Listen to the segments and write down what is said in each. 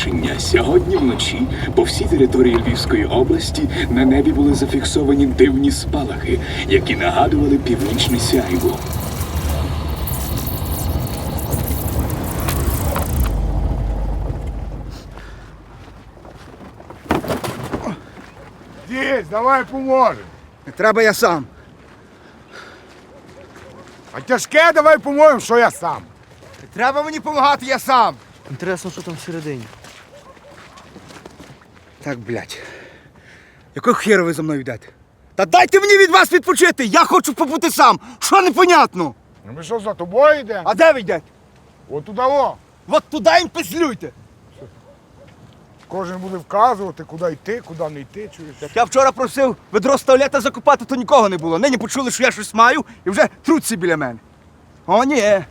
Оголошення. Сьогодні вночі по всій території Львівської області на небі були зафіксовані дивні спалахи, які нагадували північне сяйво. Дідь, давай поможемо. Не треба я сам. А тяжке давай поможемо, що я сам. Не треба мені допомагати, я сам. Інтересно, що там всередині. Так, блядь. Якого хера ви за мною йдете? Та дайте мені від вас відпочити! Я хочу побути сам! Що непонятно? Ну ми що за тобою йдемо? А де ви йдете? От туди о. От туди їм песлюйте! Кожен буде вказувати, куди йти, куди не йти, чуєш. Як я вчора просив ведро з туалета закопати, то нікого не було. Нині почули, що я щось маю і вже труться біля мене. О, ні.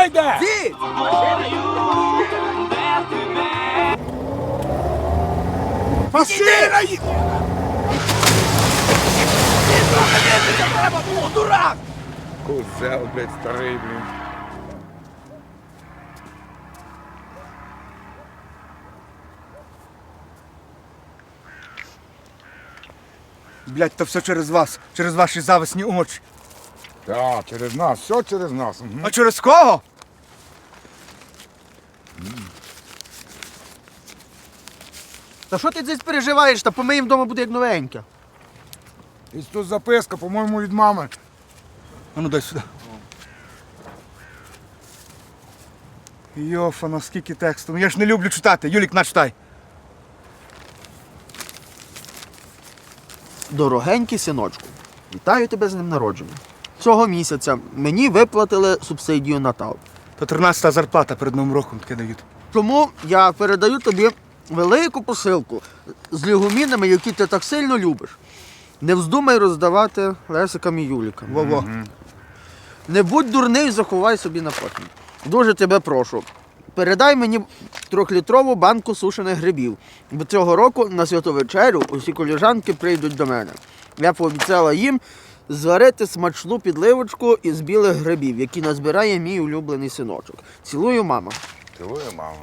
Машина йде! Машина їде! Козел, блядь, старий, блін. Блядь, то все через вас, через ваші зависні очі. Так, через нас, все через нас. Мгм. А через кого? Та що ти десь переживаєш, та помиємо вдома буде як новеньке. І тут записка, по-моєму, від мами. А ну дай сюди. Йофана, скільки тексту. Ну я ж не люблю читати. Юлік, начитай. Дорогенький синочку, вітаю тебе з ним народження. Цього місяця мені виплатили субсидію на. То 13 зарплата перед новим роком таке дають. Тому я передаю тобі велику посилку з лігумінами, які ти так сильно любиш. Не вздумай роздавати Лесикам і Юлікам. Во-во. Не будь дурний, заховай собі на потім. Дуже тебе прошу. Передай мені трьохлітрову банку сушених грибів. Бо цього року на святу вечерю усі коліжанки прийдуть до мене. Я пообіцяла їм зварити смачну підливочку із білих грибів, які назбирає мій улюблений синочок. Цілую, мама. Цілує мама.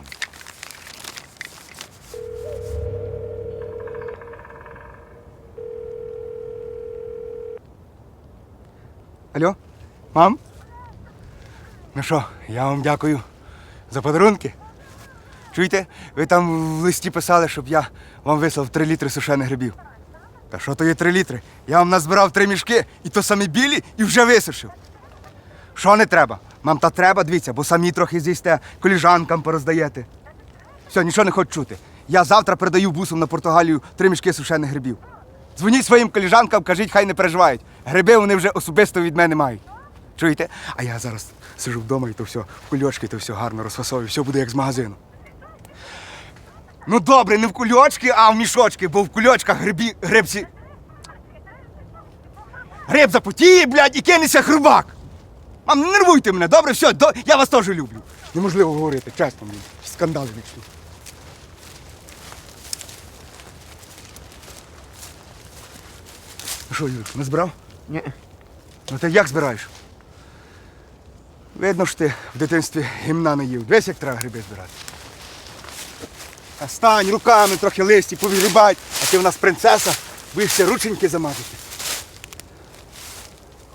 Алло? Мам? Ну що, я вам дякую за подарунки. Чуєте, ви там в листі писали, щоб я вам вислав 3 літри сушених грибів. Та що то є 3 літри? Я вам назбирав три мішки, і то самі білі, і вже висушив. Що не треба? Мам, та треба, дивіться, бо самі трохи з'їсте, коліжанкам пороздаєте. Все, нічого не хочу чути. Я завтра передаю бусом на Португалію три мішки сушених грибів. Дзвоніть своїм коліжанкам, кажіть, хай не переживають. Гриби вони вже особисто від мене мають. Чуєте? А я зараз сижу вдома і то все, в кульочки, то все гарно розфасовую, все буде як з магазину. Ну добре, не в кульочки, а в мішочки, бо в кульочках грибі, грибці. Гриб запотіє, блядь, і кинеться хрубак. Мам, не нервуйте мене, добре, все, до... я вас теж люблю. Неможливо говорити, чесно, мені. Скандал вічний. Ну що, Юр, не збирав? Ні. Ну ти як збираєш? Видно ж ти в дитинстві гімна не їв. Дивись, як треба гриби збирати. Стань руками трохи листі, повігрібать, а ти в нас принцеса, боїшся рученьки замазати.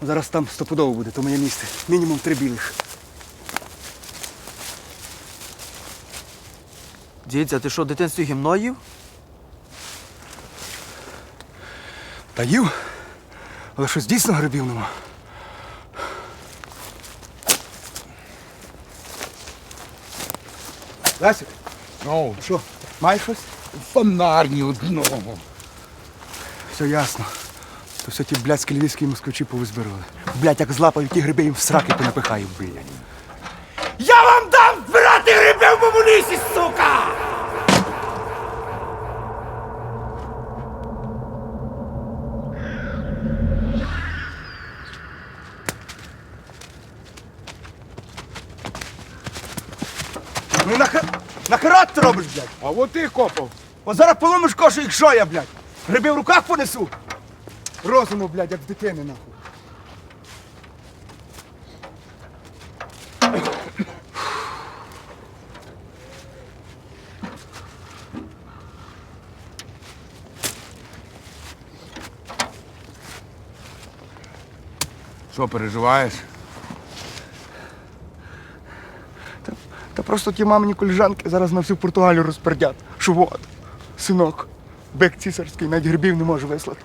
Зараз там стопудово буде, то моє місце. Мінімум три білих. Дідця, ти що, в дитинстві гімно їв? Та їв, але щось дійсно грибів нема. Лесик, Ну, що, маєш щось? Фонарні одного. Все ясно. То все ті блядські львівські москвичі повизбирали. Блядь, як злапають ті гриби їм в сраки понапихаю, блядь. Я вам дам брати гриби в моєму лісі, сука! Ну нахер рот ти робиш, блядь? А от ти копав. От зараз поломиш кошу, якщо я, блядь. Гриби в руках понесу. Розуму, блядь, як в дитини, нахуй. Що переживаєш? Та просто ті мамині коліжанки зараз на всю Португалію розпердять. Що от, синок, бек цісарський навіть грибів не може вислати.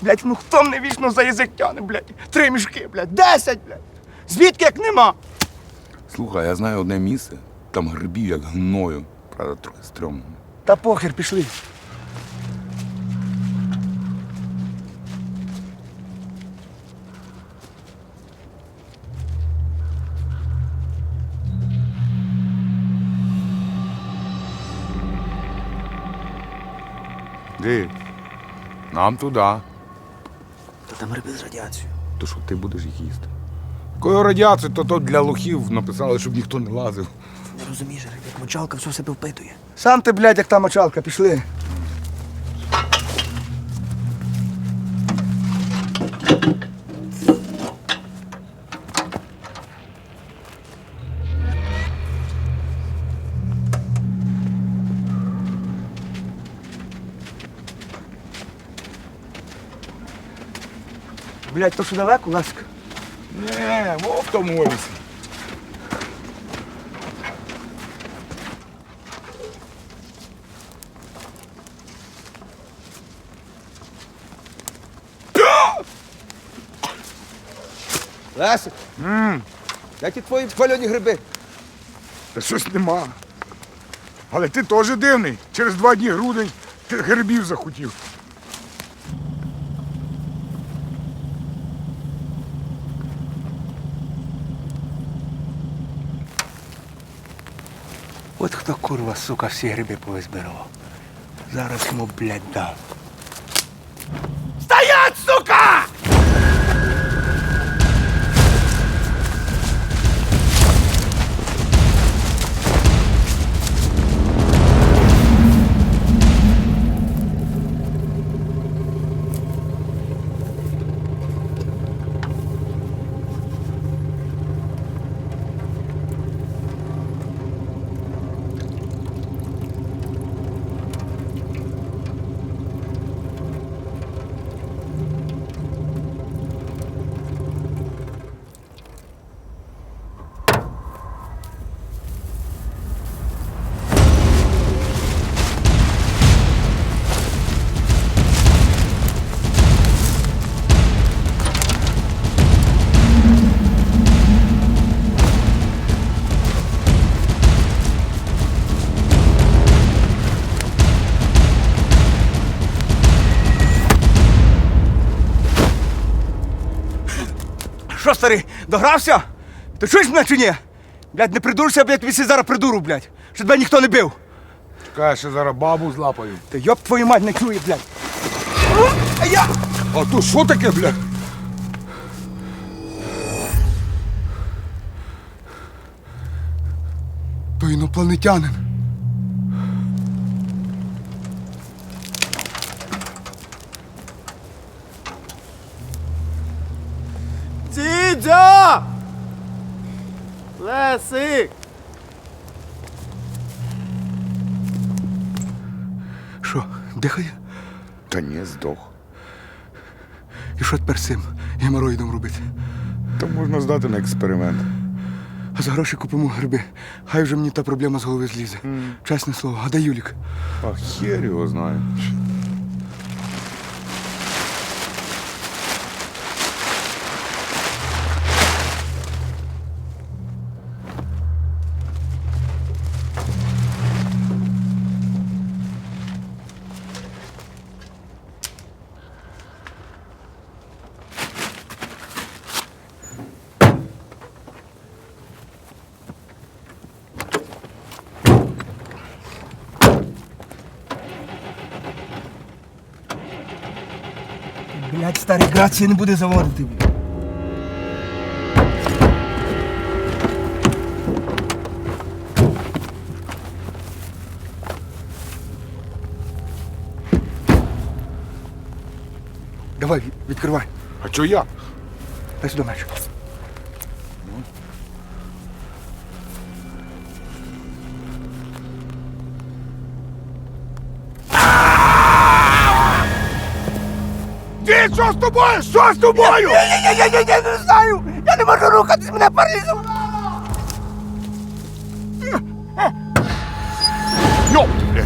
Блять, ну хто мене вічно за язик тяне, блять? Три мішки, блять, десять, блять. Звідки як нема? Слухай, я знаю одне місце, там грибів як гною. Правда, трохи стрьомно. Та похер, пішли. Де? Нам туди. Та там риби з радіацією. То що ти будеш їх їсти? Кою радіацію, то то для лохів написали, щоб ніхто не лазив. Не розумієш, як мочалка все в себе впитує. Сам ти, блядь, як та мочалка, пішли. Блядь, то що далеко, ласка? Не, в тому офісі. Лесик. Де ті твої пальоні гриби? Та щось нема. Але ти теж дивний. Через два дні грудень ти грибів захотів. От хто курва, сука, всі гриби повизбирав. Зараз йому, блядь, дам. Що, старий, догрався? Ти чуєш мене чи ні? Блядь, не придурся, бо тобі зараз придуру, блядь. Що тебе ніхто не бив. Чекай, що зараз бабу злапаю. Та йоп твою мать не чує, блядь. А я! А то що таке, бля? То інопланетянин. Лесик! Що, дихає? Та ні, здох. І що тепер з цим геморроїдом робити? Та можна здати на експеримент. А за гроші купимо гриби. Хай вже мені та проблема з голови злізе. Чесне слово, а де Юлік? А хер його знає. старий брат ще не буде заводити. Давай, відкривай. А чого я? Дай сюди меч. Що з тобою? Що з тобою? Я не знаю! Я не можу рухатись, мене паралізувало! Йоп, блядь.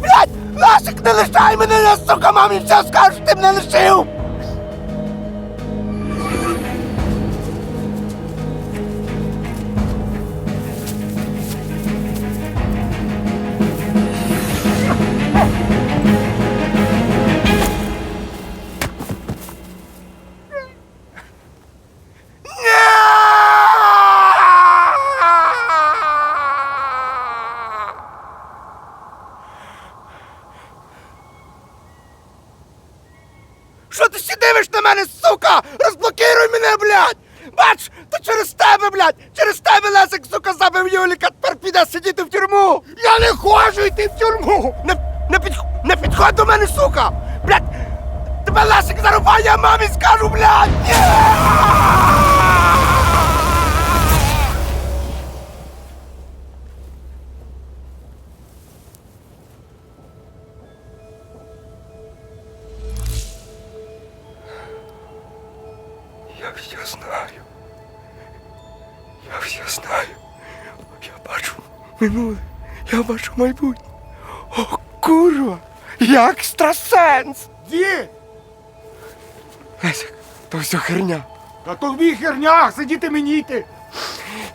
Блядь! Ласик, не лишай мене, я, сука, мамі все скажу, ти мене лишив! Сидіти в тюрму! Я не хочу йти в тюрму! Не, не, підх... не підходь до мене, сука! Блядь! Тебе Лесик зарубає, я мамі скажу, блядь! Минуле. Я бачу майбутнє. О, курва! Я екстрасенс! Ді! Лесик, то все херня. Та то в хернях сидіти мені йти.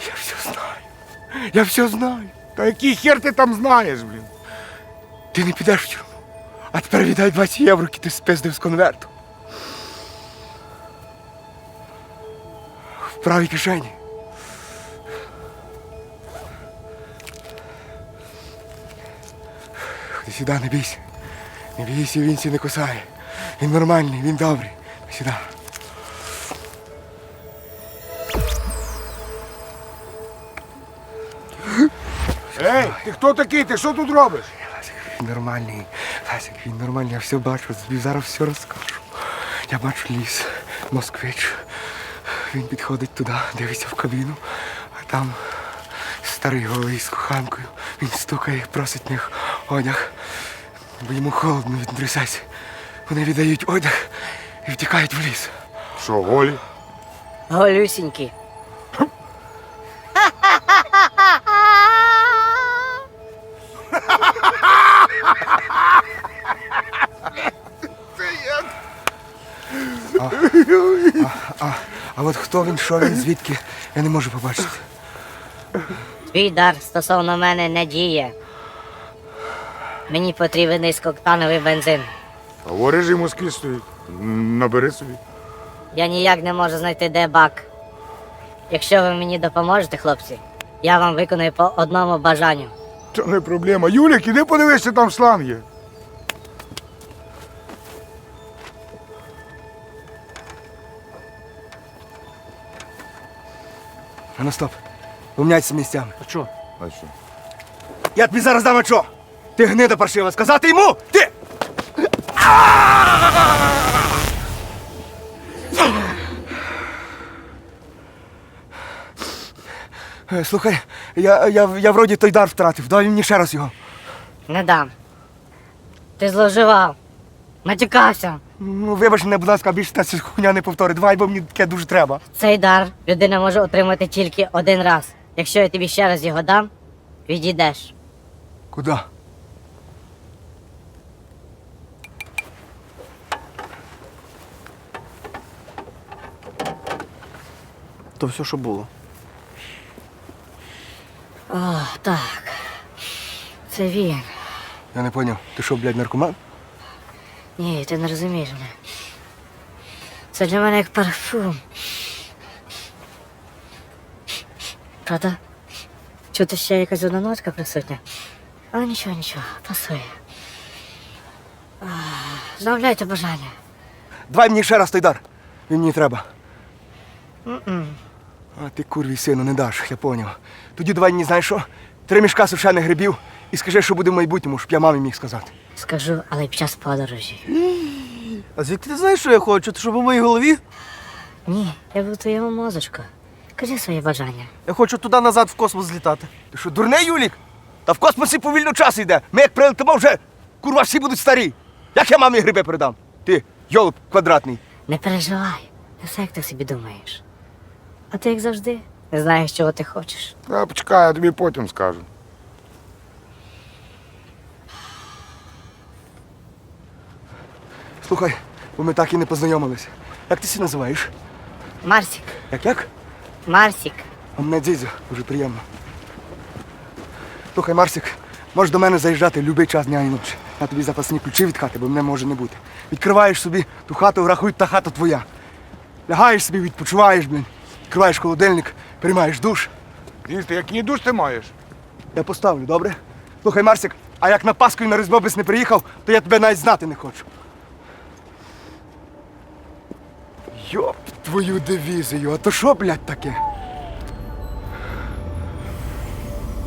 Я все знаю. Я все знаю. Та який хер ти там знаєш, блін? Ти не підеш в тюрму. А тепер віддай 20 євро, які ти спиздив з конверту. В правій кишені. Сюди, не бійся. Не бійся, він сі не кусає. Він нормальний, він добрий. Сюди. Ей, ти хто такий? Ти що тут робиш? Ласик, він нормальний. Ласик, він нормальний, я все бачу, тобі зараз все розкажу. Я бачу ліс, москвич. Він підходить туди, дивиться в кабіну, а там старий голий з коханкою. Він стукає, просить них одяг, бо йому холодно трясеться. Вони віддають одяг і втікають в ліс. Що, голі? Голюсінькі. А от хто він, що він, звідки, я не можу побачити. Твій дар стосовно мене не діє. Мені потрібен низькооктановий бензин. А во режим Москві стоїть. Набери собі. Я ніяк не можу знайти де бак. Якщо ви мені допоможете, хлопці, я вам виконую по одному бажанню. Це не проблема. Юлік, іди подивися, там шланг є. А ну стоп. Поміняйтеся місцями. А що? А що? Я тобі зараз дам очо. Ти гнида паршива, сказати йому! Ти! Е, Слухай, я, я, я вроді той дар втратив. Дай мені ще раз його. Не дам. Ти зловживав. Матюкався. Ну, вибач мене, будь ласка, більше та ця хуйня не повтори. Давай, бо мені таке дуже треба. Цей дар людина може отримати тільки один раз. Якщо я тобі ще раз його дам, відійдеш. Куди? То все, що було. О, так. Це він. Я не поняв. Ти що, блядь, наркоман? Ні, ти не розумієш мене. Це для мене як парфум. Правда? Чути ще якась одна нотка присутня. Але нічого, нічого, пасує. А, Замовляйте бажання. Давай мені ще раз той дар. Він мені треба. М-м. А ти курвій сину не даш, я поняв. Тоді давай мені знаєш що? Три мішка сушених грибів і скажи, що буде в майбутньому, щоб я мамі міг сказати. Скажу, але під час подорожі. А звідки ти знаєш, що я хочу? Ти щоб у моїй голові? Ні, я був твоєму мозочку. Кажи своє бажання. Я хочу туди-назад в космос злітати. Ти що, дурний Юлік? Та в космосі повільно час йде. Ми як прилетимо вже, курва, всі будуть старі. Як я мамі гриби передам? Ти, йолоп квадратний. Не переживай, не все як ти собі думаєш. А ти, як завжди, не знаєш, чого ти хочеш. Та почекай, я тобі потім скажу. Слухай, бо ми так і не познайомилися. Як ти себе називаєш? Марсік, Як як? Марсік. А мене дзідзю, дуже приємно. Слухай, Марсик, можеш до мене заїжджати в будь-який час дня і ночі. Я тобі запасні ключі від хати, бо мене може не бути. Відкриваєш собі ту хату, рахуй, та хата твоя. Лягаєш собі, відпочиваєш, блін. Відкриваєш холодильник, приймаєш душ. Їсти, який душ ти маєш? Я поставлю, добре? Слухай, Марсик, а як на Пасху і на Різдво не приїхав, то я тебе навіть знати не хочу. Йоп, твою дивізію, а то що, блядь, таке?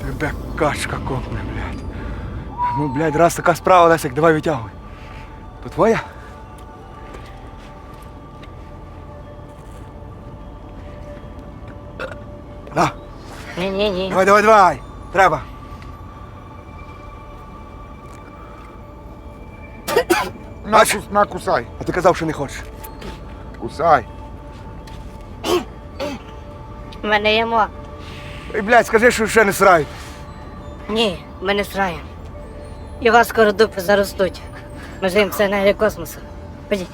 Тебе качка копне, блядь. Ну, блядь, раз така справа, Лесик, давай витягуй. То твоя? Ні-ні-ні. давай, давай, давай. Треба. На, кус- на кусай. А ти казав, що не хочеш. Кусай. В мене є мо. Ой, блядь, скажи, що ще не срають. Ні, ми не сраємо. І у вас скоро дупи заростуть. Ми живемо в сценарії космосу. Ходіть.